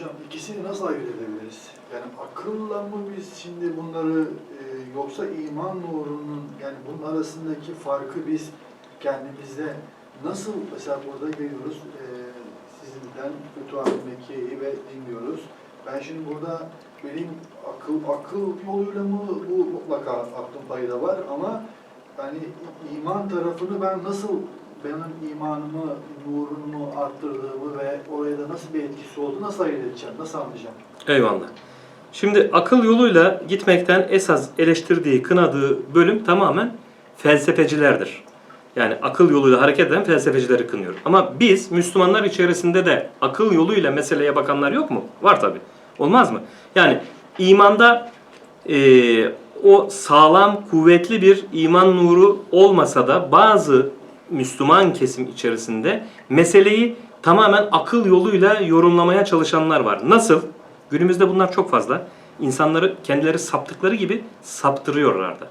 Hocam ikisini nasıl ayırt edebiliriz? Yani akılla mı biz şimdi bunları e, yoksa iman nurunun yani bunun arasındaki farkı biz kendimizde nasıl mesela burada görüyoruz e, sizinden Fütuhat Mekke'yi ve dinliyoruz. Ben şimdi burada benim akıl akıl yoluyla mı bu mutlaka aklım payı var ama yani iman tarafını ben nasıl benim imanımı, nurumu arttırdığımı ve oraya da nasıl bir etkisi oldu nasıl ayırt edeceğim, nasıl anlayacağım? Eyvallah. Şimdi akıl yoluyla gitmekten esas eleştirdiği, kınadığı bölüm tamamen felsefecilerdir. Yani akıl yoluyla hareket eden felsefecileri kınıyor. Ama biz Müslümanlar içerisinde de akıl yoluyla meseleye bakanlar yok mu? Var tabi. Olmaz mı? Yani imanda eee, o sağlam, kuvvetli bir iman nuru olmasa da bazı Müslüman kesim içerisinde meseleyi tamamen akıl yoluyla yorumlamaya çalışanlar var. Nasıl? Günümüzde bunlar çok fazla. İnsanları kendileri saptıkları gibi saptırıyorlar da.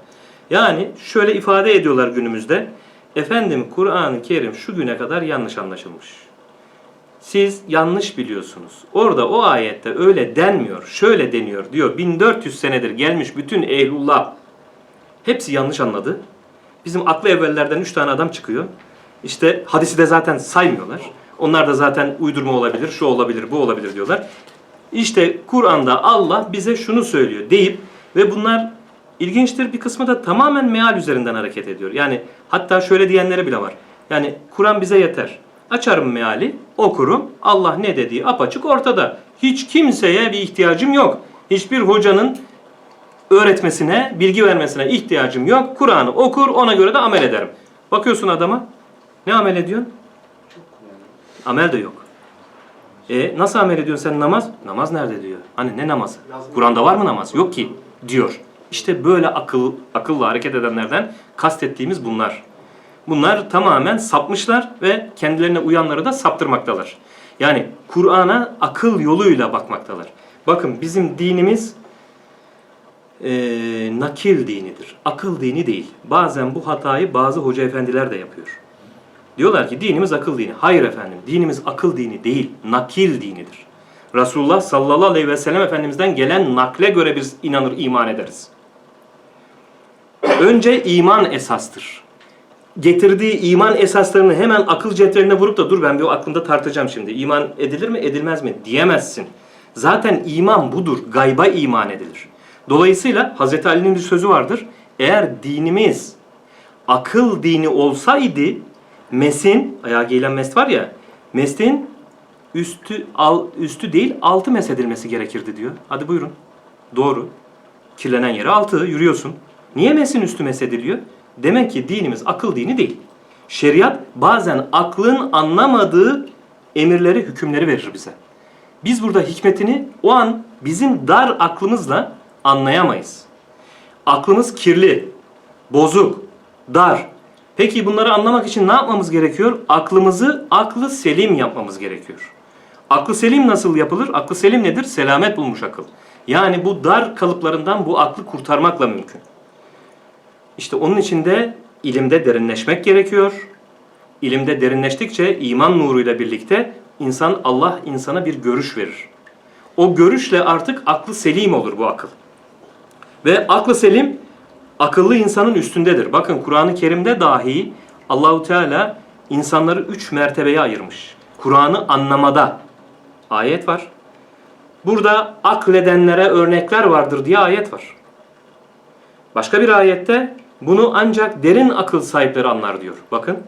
Yani şöyle ifade ediyorlar günümüzde. Efendim Kur'an-ı Kerim şu güne kadar yanlış anlaşılmış. Siz yanlış biliyorsunuz. Orada o ayette öyle denmiyor, şöyle deniyor diyor. 1400 senedir gelmiş bütün ehlullah hepsi yanlış anladı. Bizim aklı evvellerden 3 tane adam çıkıyor. İşte hadisi de zaten saymıyorlar. Onlar da zaten uydurma olabilir, şu olabilir, bu olabilir diyorlar. İşte Kur'an'da Allah bize şunu söylüyor deyip ve bunlar ilginçtir bir kısmı da tamamen meal üzerinden hareket ediyor. Yani hatta şöyle diyenlere bile var. Yani Kur'an bize yeter. Açarım meali, okurum. Allah ne dediği apaçık ortada. Hiç kimseye bir ihtiyacım yok. Hiçbir hocanın öğretmesine, bilgi vermesine ihtiyacım yok. Kur'an'ı okur, ona göre de amel ederim. Bakıyorsun adama, ne amel ediyorsun? Amel de yok. E nasıl amel ediyorsun sen namaz? Namaz nerede diyor. Hani ne namazı? Kur'an'da var mı namaz? Yok ki diyor. İşte böyle akıl akılla hareket edenlerden kastettiğimiz bunlar. Bunlar tamamen sapmışlar ve kendilerine uyanları da saptırmaktalar. Yani Kur'an'a akıl yoluyla bakmaktalar. Bakın bizim dinimiz eee, nakil dinidir. Akıl dini değil. Bazen bu hatayı bazı hoca efendiler de yapıyor. Diyorlar ki dinimiz akıl dini. Hayır efendim dinimiz akıl dini değil. Nakil dinidir. Resulullah sallallahu aleyhi ve sellem Efendimiz'den gelen nakle göre biz inanır, iman ederiz. Önce iman esastır. Getirdiği iman esaslarını hemen akıl cetveline vurup da dur ben bir o aklımda tartacağım şimdi. İman edilir mi edilmez mi diyemezsin. Zaten iman budur. Gayba iman edilir. Dolayısıyla Hazreti Ali'nin bir sözü vardır. Eğer dinimiz akıl dini olsaydı mesin, ayağa giyilen mest var ya, mestin üstü al, üstü değil altı mesedilmesi gerekirdi diyor. Hadi buyurun. Doğru. Kirlenen yere altı yürüyorsun. Niye mesin üstü mesediliyor? Demek ki dinimiz akıl dini değil. Şeriat bazen aklın anlamadığı emirleri, hükümleri verir bize. Biz burada hikmetini o an bizim dar aklımızla anlayamayız. Aklımız kirli, bozuk, dar. Peki bunları anlamak için ne yapmamız gerekiyor? Aklımızı aklı selim yapmamız gerekiyor. Aklı selim nasıl yapılır? Aklı selim nedir? Selamet bulmuş akıl. Yani bu dar kalıplarından bu aklı kurtarmakla mümkün. İşte onun için de ilimde derinleşmek gerekiyor. İlimde derinleştikçe iman nuruyla birlikte insan Allah insana bir görüş verir. O görüşle artık aklı selim olur bu akıl. Ve aklı selim akıllı insanın üstündedir. Bakın Kur'an-ı Kerim'de dahi Allahu Teala insanları üç mertebeye ayırmış. Kur'an'ı anlamada ayet var. Burada akledenlere örnekler vardır diye ayet var. Başka bir ayette bunu ancak derin akıl sahipleri anlar diyor. Bakın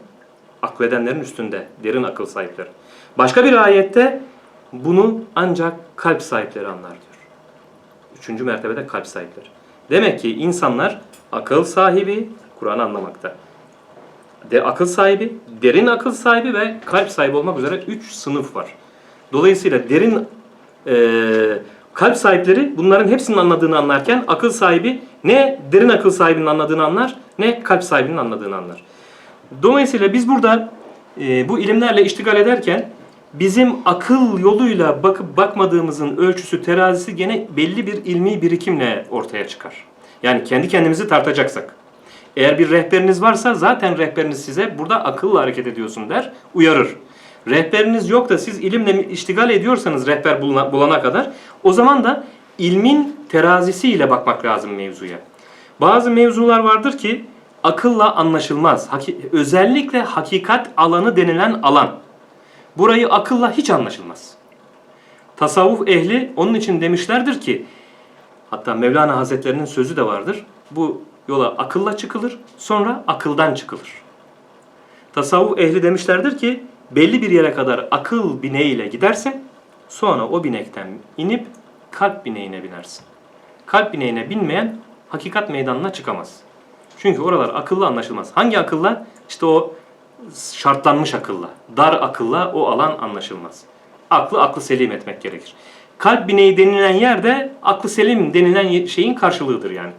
akledenlerin üstünde derin akıl sahipleri. Başka bir ayette bunu ancak kalp sahipleri anlar diyor. Üçüncü mertebede kalp sahipleri. Demek ki insanlar akıl sahibi Kur'an'ı anlamakta. De, akıl sahibi, derin akıl sahibi ve kalp sahibi olmak üzere üç sınıf var. Dolayısıyla derin e, kalp sahipleri bunların hepsinin anladığını anlarken akıl sahibi ne derin akıl sahibinin anladığını anlar ne kalp sahibinin anladığını anlar. Dolayısıyla biz burada e, bu ilimlerle iştigal ederken bizim akıl yoluyla bakıp bakmadığımızın ölçüsü terazisi gene belli bir ilmi birikimle ortaya çıkar. Yani kendi kendimizi tartacaksak. Eğer bir rehberiniz varsa zaten rehberiniz size burada akılla hareket ediyorsun der, uyarır. Rehberiniz yok da siz ilimle iştigal ediyorsanız rehber bulana, kadar o zaman da ilmin terazisiyle bakmak lazım mevzuya. Bazı mevzular vardır ki akılla anlaşılmaz. Özellikle hakikat alanı denilen alan. Burayı akılla hiç anlaşılmaz. Tasavvuf ehli onun için demişlerdir ki hatta Mevlana Hazretlerinin sözü de vardır. Bu yola akılla çıkılır, sonra akıldan çıkılır. Tasavvuf ehli demişlerdir ki belli bir yere kadar akıl bineğiyle gidersin, sonra o binekten inip kalp bineğine binersin. Kalp bineğine binmeyen hakikat meydanına çıkamaz. Çünkü oralar akılla anlaşılmaz. Hangi akılla? İşte o şartlanmış akılla. Dar akılla o alan anlaşılmaz. Aklı aklı selim etmek gerekir. Kalp bineği denilen yerde aklı selim denilen şeyin karşılığıdır yani.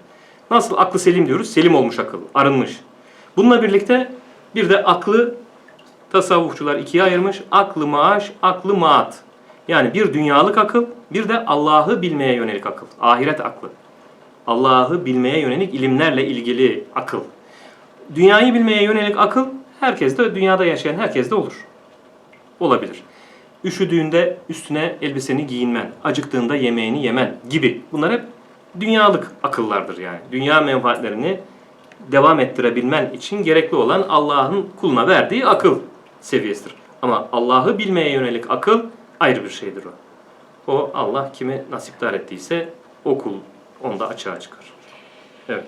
Nasıl aklı selim diyoruz? Selim olmuş akıl, arınmış. Bununla birlikte bir de aklı tasavvufçular ikiye ayırmış. Aklı maaş, aklı maat. Yani bir dünyalık akıl, bir de Allah'ı bilmeye yönelik akıl. Ahiret aklı. Allah'ı bilmeye yönelik ilimlerle ilgili akıl. Dünyayı bilmeye yönelik akıl herkeste, dünyada yaşayan herkeste olur. Olabilir. Üşüdüğünde üstüne elbiseni giyinmen, acıktığında yemeğini yemen gibi. Bunlar hep dünyalık akıllardır yani. Dünya menfaatlerini devam ettirebilmen için gerekli olan Allah'ın kuluna verdiği akıl seviyesidir. Ama Allah'ı bilmeye yönelik akıl ayrı bir şeydir o. O Allah kime nasipdar ettiyse o kul onda açığa çıkar. Evet.